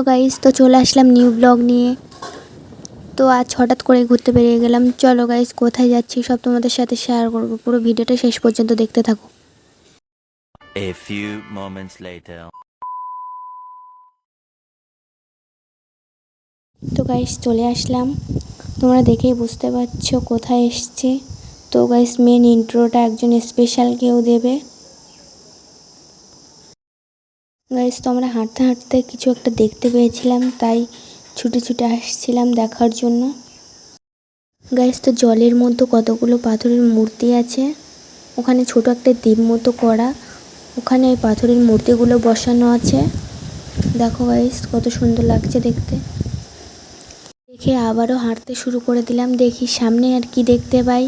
Hello guys তো চলে আসলাম new blog নিয়ে। তো আজ হঠাৎ করে ঘুরতে বেরিয়ে গেলাম। চলো গাইস কোথায় যাচ্ছি সব তোমাদের সাথে শেয়ার করব। পুরো ভিডিওটা শেষ পর্যন্ত দেখতে থাকো। A few moments later. তো গাইস চলে আসলাম। তোমরা দেখেই বুঝতে পারছ কোথায় এসছি। তো গাইস মেন ইন্ট্রোটা একজন স্পেশাল কেউ দেবে। গাইস তো আমরা হাঁটতে হাঁটতে কিছু একটা দেখতে পেয়েছিলাম, তাই ছুটে ছুটে আসছিলাম দেখার জন্য। গাইস তো জলের মধ্যে কতগুলো পাথরের মূর্তি আছে? ওখানে ছোট একটা দ্বীপ মতো করা। ওখানে ওই পাথরের মূর্তিগুলো বসানো আছে। দেখো গাইস কত সুন্দর লাগছে দেখতে। দেখে আবারও হাঁটতে শুরু করে দিলাম। দেখি সামনে আর কি দেখতে পাই।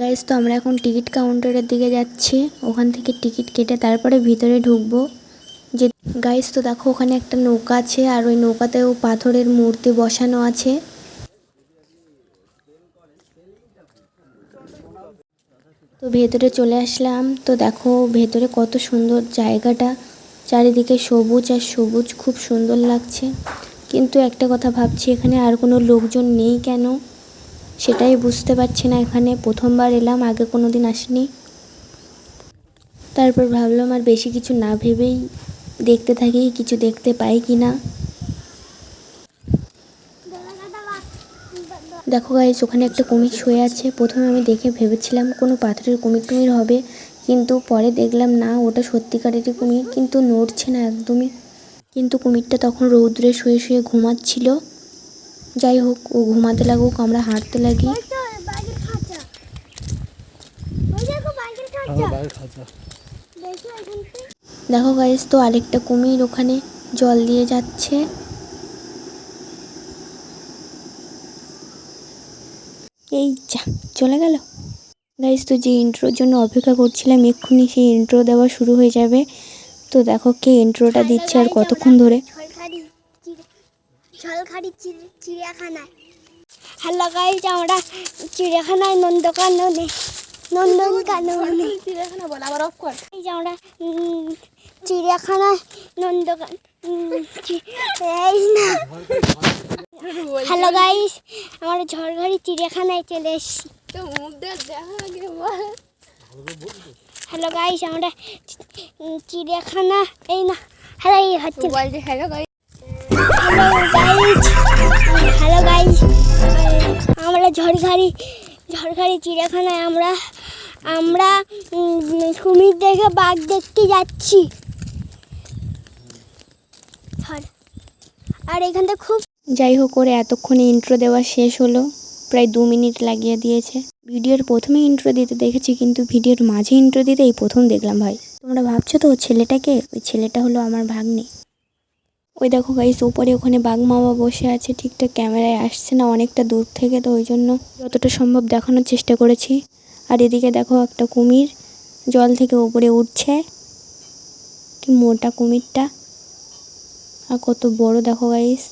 গাইস তো আমরা এখন টিকিট কাউন্টারের দিকে যাচ্ছি। ওখান থেকে টিকিট কেটে তারপরে ভিতরে ঢুকবো। যে গাইস তো দেখো ওখানে একটা নৌকা আছে, আর ওই নৌকাতেও পাথরের মূর্তি বসানো আছে। তো ভেতরে চলে আসলাম। তো দেখো ভেতরে কত সুন্দর জায়গাটা। চারিদিকে সবুজ আর সবুজ, খুব সুন্দর লাগছে। কিন্তু একটা কথা ভাবছি, এখানে আর কোনো লোকজন নেই কেন? সেটাই বুঝতে পারছি না, এখানে প্রথমবার এলাম, আগে কোনো দিন আসিনি। তারপর ভাবলাম আর বেশি কিছু না ভেবেই দেখতে থাকি, কিছু দেখতে পাই কি না। দেখো গাইজ ওখানে একটা কুমির শুয়ে আছে। প্রথমে আমি দেখে ভেবেছিলাম কোনো পাথরের কুমির টুমির হবে, কিন্তু পরে দেখলাম না, ওটা সত্যিকারেরই কুমির, কিন্তু নড়ছে না একদমই। কিন্তু কুমিরটা তখন রৌদ্রে শুয়ে শুয়ে ঘুমাচ্ছিল। যাই হোক ও ঘুমাতে লাগুক আমরা হাঁটতে লাগি। দেখো গাইজ তো আরেকটা কুমির ওখানে জল দিয়ে যাচ্ছে। এই যা চলে গেল। গাইজ তো যে ইন্ট্রোর জন্য অপেক্ষা করছিলাম এক্ষুনি সেই ইন্ট্রো দেওয়া শুরু হয়ে যাবে। তো দেখো কে ইন্ট্রোটা দিচ্ছে আর কতক্ষণ ধরে? ঝলখারি চিড়িয়াখানায়। হ্যালো গাইজ আমরা চিড়িয়াখানায় নন্দকাননে নন্দনকাননে চিড়িয়াখানা বল আবার অফ কর। এই যে আমরা চিড়িয়াখানায় নন্দকান এই না। হ্যালো গাইজ আমরা ঝড়ঘাড়ি চিড়িয়াখানায় চলে এসেছি। তো মুখ দেখা আগে বল। হ্যালো গাইজ আমরা চিড়িয়াখানা এই না হ্যালো এই হচ্ছে হ্যালো গাইজ হ্যালো গাইজ আমরা ঝড়খাড়ি ঝড়খাড়ি চিড়িয়াখানায় আমরা আমরা কুমির দেখে বাঘ দেখতে যাচ্ছি। আর এখান থেকে খুব যাই হোক করে এতক্ষণে ইন্ট্রো দেওয়া শেষ হলো। প্রায় দু মিনিট লাগিয়ে দিয়েছে। ভিডিওর প্রথমে ইন্ট্রো দিতে দেখেছি, কিন্তু ভিডিওর মাঝে ইন্ট্রো দিতে এই প্রথম দেখলাম ভাই। তোমরা ভাবছ তো ছেলেটাকে? ওই ছেলেটা হলো আমার ভাগ্নে। ওই দেখো গাইস উপরে ওখানে বাঘ মামা বসে আছে ঠিকঠাক ক্যামেরায় আসছে না অনেকটা দূর থেকে, তো ওই জন্য যতটা সম্ভব দেখানোর চেষ্টা করেছি। আর এদিকে দেখো একটা কুমির, জল থেকে উপরে উঠছে। কি মোটা কুমিরটা, আর কত বড় দেখো গাইস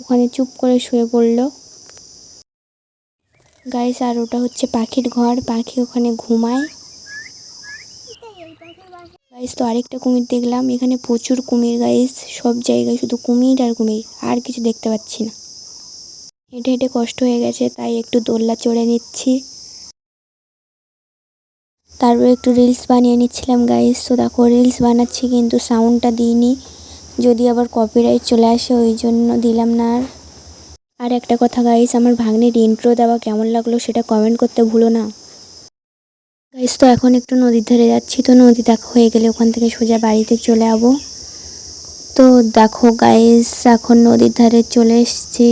ওখানে চুপ করে শুয়ে পড়ল। গাইস আর ওটা হচ্ছে পাখির ঘর, পাখি ওখানে ঘুমায়। গাইস, তো আরেকটা কুমির দেখলাম। এখানে প্রচুর কুমির গাইস, সব জায়গায় শুধু কুমির আর কুমির, আর কিছু দেখতে পাচ্ছি না। হেঁটে হেঁটে কষ্ট হয়ে গেছে, তাই একটু দোল্লা চড়ে নিচ্ছি। তারপর একটু রিলস বানিয়ে নিচ্ছিলাম গাইস। তো দেখো রিলস বানাচ্ছি কিন্তু সাউন্ডটা দিইনি। যদি আবার কপিরাইট চলে আসে, ওই জন্য দিলাম না আর। আর একটা কথা গাইস, আমার ভাগ্নের ইন্ট্রো দেওয়া কেমন লাগল সেটা কমেন্ট করতে ভুলো না। গাইস তো এখন একটু নদীর ধারে যাচ্ছি। তো নদী দেখা হয়ে গেলে ওখান থেকে সোজা বাড়িতে চলে যাব তো দেখো গাইস এখন নদীর ধারে চলে এসেছি।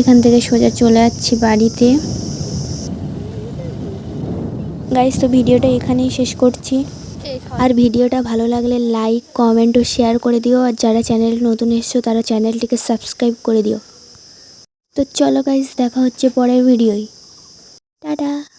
এখান থেকে সোজা চলে যাচ্ছি বাড়িতে। গাইস তো ভিডিওটা এখানেই শেষ করছি। আর ভিডিওটা ভালো লাগলে লাইক কমেন্ট ও শেয়ার করে দিও। আর যারা চ্যানেল নতুন এসছো, তারা চ্যানেলটিকে সাবস্ক্রাইব করে দিও। তো চলো গাইস দেখা হচ্ছে পরের ভিডিওয় Dadah.